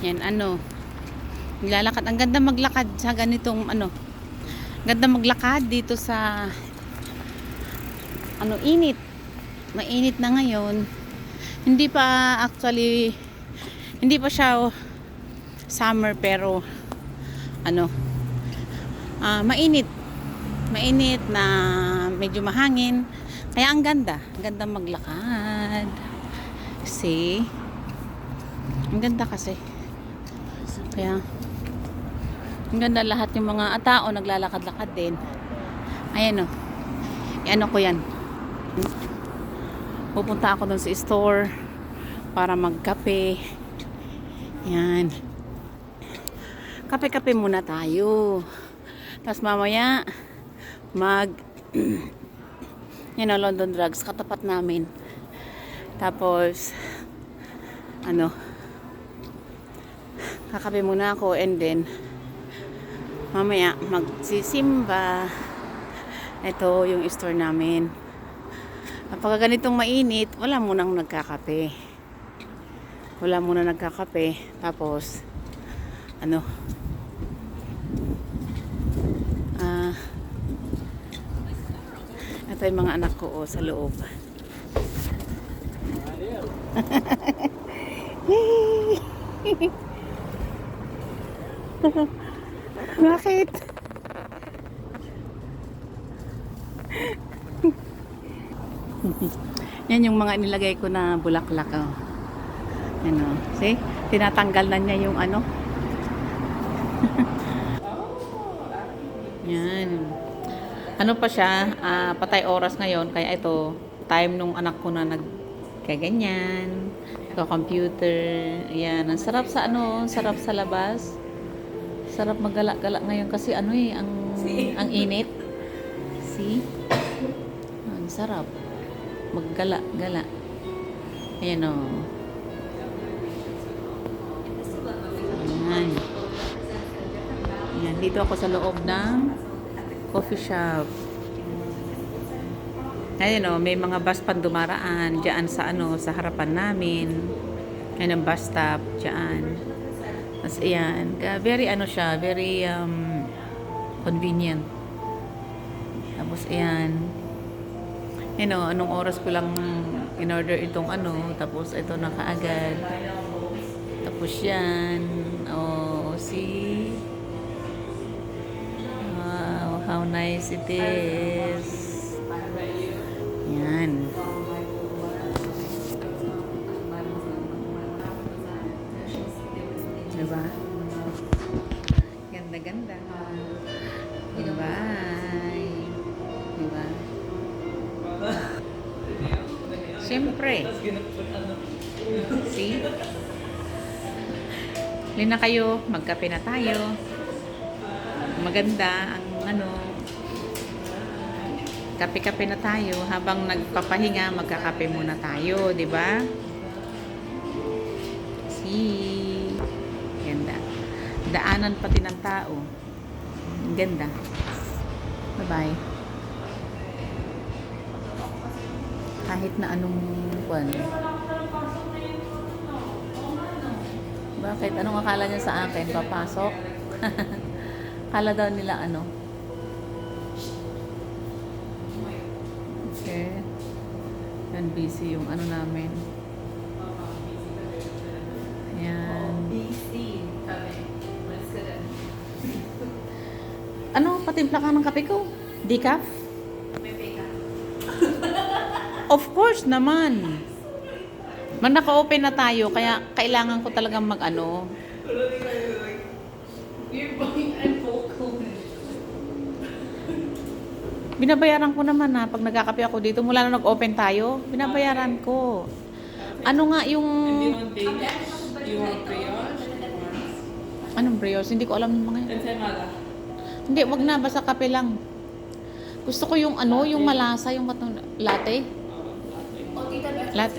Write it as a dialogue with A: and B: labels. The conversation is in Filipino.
A: Yan, ano. Nilalakad. Ang ganda maglakad sa ganitong, ano. Ganda maglakad dito sa, ano, init. Mainit na ngayon. Hindi pa actually, hindi pa siya summer pero, ano, ah, mainit. Mainit na medyo mahangin. Kaya ang ganda. Ang ganda maglakad. See? Ang ganda kasi. Kaya, ang ganda lahat yung mga tao naglalakad-lakad din. Ayan o. Ano ko yan. Pupunta ako dun sa store para magkape. Yan. Kape-kape muna tayo. Tapos mamaya, mag yan o, London Drugs, katapat namin. Tapos, ano, kakape muna ako and then, mamaya, magsisimba. Ito yung store namin. Kapag ganitong mainit, wala munang nagkakape. Wala muna nagkakape. Tapos, ano, ah, ito yung mga anak ko oh, sa loob. Bakit? Yan yung mga nilagay ko na bulaklak. Oh. Ano, see? Tinatanggal na niya yung ano. Yan. Ano pa siya, ah, patay oras ngayon, kaya ito, time nung anak ko na nag kaya ganyan, computer yan, ang sarap sa ano, sarap sa labas. Sarap magala-gala ngayon kasi ano eh, ang, ang init. See? Ang sarap. Maggala-gala. Ayan o. Ayan. Ayan. Dito ako sa loob ng coffee shop. Ayan o, may mga bus pan dumaraan dyan sa ano, sa harapan namin. Ayan ang bus stop dyan. Tapos ayan, very ano siya, very um, convenient. Tapos ayan, you know, anong oras ko lang in-order itong ano, tapos ito na kaagad. Tapos yan, oh, see? Wow, how nice it is. Yan. Diba? Ganda-ganda. Diba? Diba? Siyempre. See? Lina kayo, magkape na tayo. Maganda ang ano, kape-kape na tayo habang nagpapahinga magkakape muna tayo, 'di ba? See. Daanan pati ng tao. Ang ganda. Bye-bye. Kahit na anong kwan. Bakit? Anong akala niya sa akin? Papasok? Akala daw nila ano? Okay. Yan, busy yung ano namin. Yan.
B: BC
A: Ano, patimpla ka ng kape ko? Decaf? Of course naman. Man naka-open na tayo, kaya kailangan ko talagang mag-ano. Binabayaran ko naman na pag nagkakape ako dito, mula na nag-open tayo, binabayaran ko. Ano nga yung... Anong brioche? Hindi ko alam yung mga yan. Hindi, wag na. Basta kape lang. Gusto ko yung ano, yung malasa, yung katong latte. Latte.